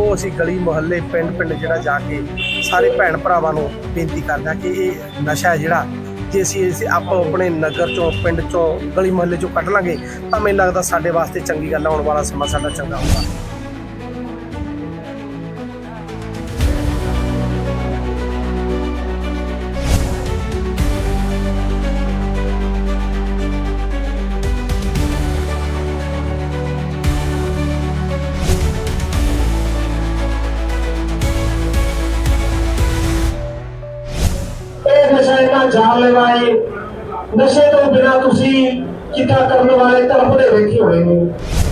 ਉਹ ਅਸੀਂ ਗਲੀ ਮੁਹੱਲੇ, ਪਿੰਡ ਪਿੰਡ ਜਿਹੜਾ ਜਾ ਕੇ ਸਾਰੇ ਭੈਣ ਭਰਾਵਾਂ ਨੂੰ ਬੇਨਤੀ ਕਰਦੇ ਹਾਂ ਕਿ ਇਹ ਨਸ਼ਾ ਹੈ ਜਿਹੜਾ, ਜੇ ਅਸੀਂ ਇਸ ਆਪ ਆਪਣੇ ਨਗਰ ਚੋਂ, ਪਿੰਡ ਚੋਂ, ਗਲੀ ਮੁਹੱਲੇ ਚੋਂ ਕੱਢ ਲਾਂਗੇ, ਤਾਂ ਮੈਨੂੰ ਲੱਗਦਾ ਸਾਡੇ ਵਾਸਤੇ ਚੰਗੀ ਗੱਲ ਆਉਣ ਵਾਲਾ ਸਮਾਂ ਸਾਡਾ ਚੰਗਾ ਹੋਊਗਾ। ਜਾਨ ਲੈਣਾ ਨਸ਼ੇ ਤੋਂ ਬਿਨਾ ਤੁਸੀਂ ਚਿੱਟਾ ਕਰਨ ਵਾਲੇ ਧਰਮ ਤੜਫਦੇ ਵੇਖੇ ਹੋਏ ਨੇ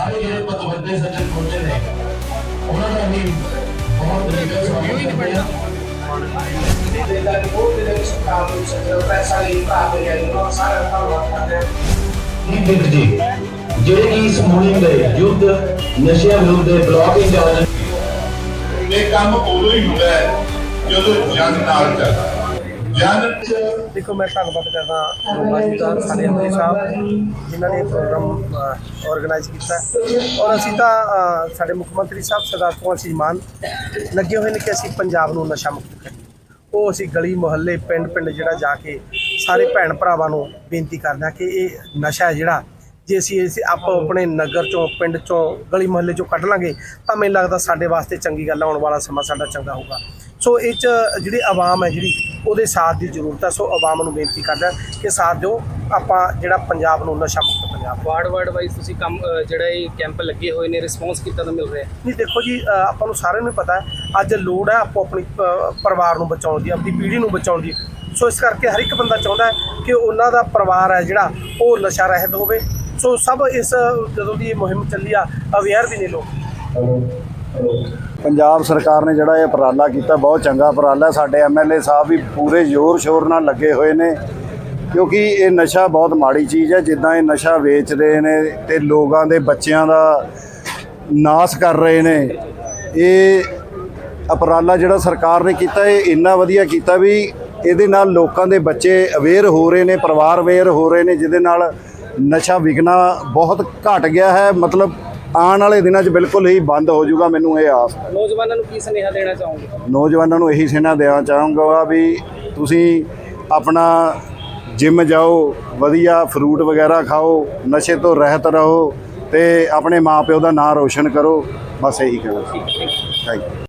ਸਾਰੇ ਜਿਹੜੇ ਪਤਵੰਤੇ ਸੱਜਣ ਪਹੁੰਚੇ ਨੇ ਉਹਨਾਂ ਦਾ ਵੀ ਬਹੁਤ ਨਿੱਘਾ ਸਵਾਗਤ ਕਰਦੇ ਹਾਂ। ਜੀ ਬਿੰਦ ਜੀ ਜਿਹੜੇ ਕਿ ਇਸ ਮੁਹਿੰਮ ਦੇ ਯੁੱਧ ਨਸ਼ਿਆਂ ਵਿਰੁੱਧ ਦੇ ਬਲਾਕ ਇੰਚਾਰਜ ਇਹ ਕੰਮ ਉਦੋਂ ਹੀ ਹੁੰਦਾ ਹੈ ਜਦੋਂ ਜਨ ਨਾਲ ਚੱਲਦਾ। ਦੇਖੋ, ਮੈਂ ਧੰਨਵਾਦ ਕਰਦਾ ਰੋਮਾ ਸਾਡੇ ਅੰਦਰ ਸਾਹਿਬ ਜਿਨ੍ਹਾਂ ਨੇ ਪ੍ਰੋਗਰਾਮ ਆਰਗੇਨਾਈਜ਼ ਕੀਤਾ। ਔਰ ਅਸੀਂ ਤਾਂ ਸਾਡੇ ਮੁੱਖ ਮੰਤਰੀ ਸਾਹਿਬ ਸਰਦਾਰ ਭਗਵੰਤ ਸਿੰਘ ਮਾਨ, ਲੱਗੇ ਹੋਏ ਨੇ ਕਿ ਅਸੀਂ ਪੰਜਾਬ ਨੂੰ ਨਸ਼ਾ ਮੁਕਤ ਕਰੀਏ। ਉਹ ਅਸੀਂ ਗਲੀ, ਮੁਹੱਲੇ ਪਿੰਡ ਪਿੰਡ ਜਿਹੜਾ ਜਾ ਕੇ ਸਾਰੇ ਭੈਣ ਭਰਾਵਾਂ ਨੂੰ ਬੇਨਤੀ ਕਰਦੇ ਹਾਂ ਕਿ ਇਹ ਨਸ਼ਾ ਹੈ ਜਿਹੜਾ, ਜੇ ਅਸੀਂ ਇਸ ਆਪ ਆਪਣੇ ਨਗਰ ਚੋਂ, ਪਿੰਡ ਚੋਂ, ਗਲੀ, ਮੁਹੱਲੇ ਚੋਂ ਕੱਢ ਲਾਂਗੇ, ਤਾਂ ਮੈਨੂੰ ਲੱਗਦਾ ਸਾਡੇ ਵਾਸਤੇ ਚੰਗੀ ਗੱਲ ਆਉਣ ਵਾਲਾ ਸਮਾਂ ਸਾਡਾ ਚੰਗਾ ਹੋਊਗਾ। ਸੋ ਇਹ ਚ ਜਿਹੜੀ ਆਵਾਮ ਹੈ ਜਿਹੜੀ ਉਹਦੇ ਸਾਥ ਦੀ ਜ਼ਰੂਰਤ ਹੈ। ਸੋ ਆਵਾਮ ਨੂੰ ਬੇਨਤੀ ਕਰਦਾ ਕਿ ਸਾਥ ਦਿਓ। ਆਪਾਂ ਜਿਹੜਾ ਪੰਜਾਬ ਨੂੰ ਨਸ਼ਾ ਮੁਕਤ ਪੰਜਾਬ ਵਾਰਡ ਵਾਰਡ ਵਾਈਜ਼ ਤੁਸੀਂ ਕੰਮ ਜਿਹੜਾ ਇਹ ਕੈਂਪ ਲੱਗੇ ਹੋਏ ਨੇ ਰਿਸਪੌਂਸ ਕਿੱਦਾਂ ਦਾ ਮਿਲ ਰਿਹਾ ਹੈ? ਨਹੀਂ ਦੇਖੋ ਜੀ ਆਪਾਂ ਨੂੰ ਸਾਰਿਆਂ ਨੂੰ ਪਤਾ ਹੈ ਅੱਜ ਲੋੜ ਹੈ ਆਪੋ ਆਪਣੀ ਪਰਿਵਾਰ ਨੂੰ ਬਚਾਉਣ ਦੀ ਆਪਣੀ ਪੀੜ੍ਹੀ ਨੂੰ ਬਚਾਉਣ ਦੀ। ਸੋ ਇਸ ਕਰਕੇ ਹਰ ਇੱਕ ਬੰਦਾ ਚਾਹੁੰਦਾ ਹੈ ਕਿ ਉਹਨਾਂ ਦਾ ਪਰਿਵਾਰ ਹੈ ਜਿਹੜਾ ਉਹ ਨਸ਼ਾ ਰਹਿਤ ਹੋਵੇ। ਸੋ ਸਭ ਇਸ ਜਦੋਂ ਦੀ ਇਹ ਮੁਹਿੰਮ ਚੱਲੀ ਆ ਅਵੇਅਰ ਵੀ ਨੇ ਲੋਕ। ਪੰਜਾਬ ਸਰਕਾਰ ਨੇ ਜਿਹੜਾ ਇਹ ਉਪਰਾਲਾ ਕੀਤਾ, ਬਹੁਤ ਚੰਗਾ ਉਪਰਾਲਾ। ਹੈ। ਸਾਡੇ ਐਮਐਲਏ ਸਾਹਿਬ ਵੀ ਪੂਰੇ ਜ਼ੋਰ ਸ਼ੋਰ ਨਾਲ ਲੱਗੇ ਹੋਏ ਨੇ, ਕਿਉਂਕਿ ਇਹ ਨਸ਼ਾ ਬਹੁਤ ਮਾੜੀ ਚੀਜ਼ ਹੈ। ਜਿੱਦਾਂ ਇਹ ਨਸ਼ਾ ਵੇਚ ਰਹੇ ਨੇ ਤੇ ਲੋਕਾਂ ਦੇ ਬੱਚਿਆਂ ਦਾ ਨਾਸ ਕਰ ਰਹੇ ਨੇ। ਇਹ ਅਪਰਾਲਾ ਜਿਹੜਾ ਸਰਕਾਰ ਨੇ ਕੀਤਾ, ਇਹ ਇੰਨਾ ਵਧੀਆ ਕੀਤਾ ਵੀ ਇਹਦੇ ਨਾਲ ਲੋਕਾਂ ਦੇ ਬੱਚੇ ਅਵੇਅਰ ਹੋ ਰਹੇ ਨੇ, ਪਰਿਵਾਰ ਅਵੇਅਰ ਹੋ ਰਹੇ ਨੇ, ਜਿਹਦੇ ਨਾਲ ਨਸ਼ਾ ਵਿਕਣਾ ਬਹੁਤ ਘਟ ਗਿਆ ਹੈ। ਮਤਲਬ ਆਉਣ ਵਾਲੇ ਦਿਨਾਂ 'ਚ ਬਿਲਕੁਲ ਹੀ ਬੰਦ ਹੋ ਜਾਊਗਾ ਮੈਨੂੰ ਇਹ ਆਸ ਹੈ। ਨੌਜਵਾਨਾਂ ਨੂੰ ਕੀ ਸੁਨੇਹਾ ਦੇਣਾ ਚਾਹੋਗੇ? ਨੌਜਵਾਨਾਂ ਨੂੰ ਇਹੀ ਸੁਨੇਹਾ ਦੇਣਾ ਚਾਹੂੰਗਾ ਵੀ ਤੁਸੀਂ ਆਪਣਾ ਜਿਮ ਜਾਓ ਵਧੀਆ ਫਰੂਟ ਵਗੈਰਾ ਖਾਓ ਨਸ਼ੇ ਤੋਂ ਰਹਿਤ ਰਹੋ ਤੇ ਆਪਣੇ ਮਾਪਿਓ ਦਾ ਨਾਂ ਰੋਸ਼ਨ ਕਰੋ ਬਸ ਇਹੀ ਕਹਿਣਾ ਥੈਂਕ ਯੂ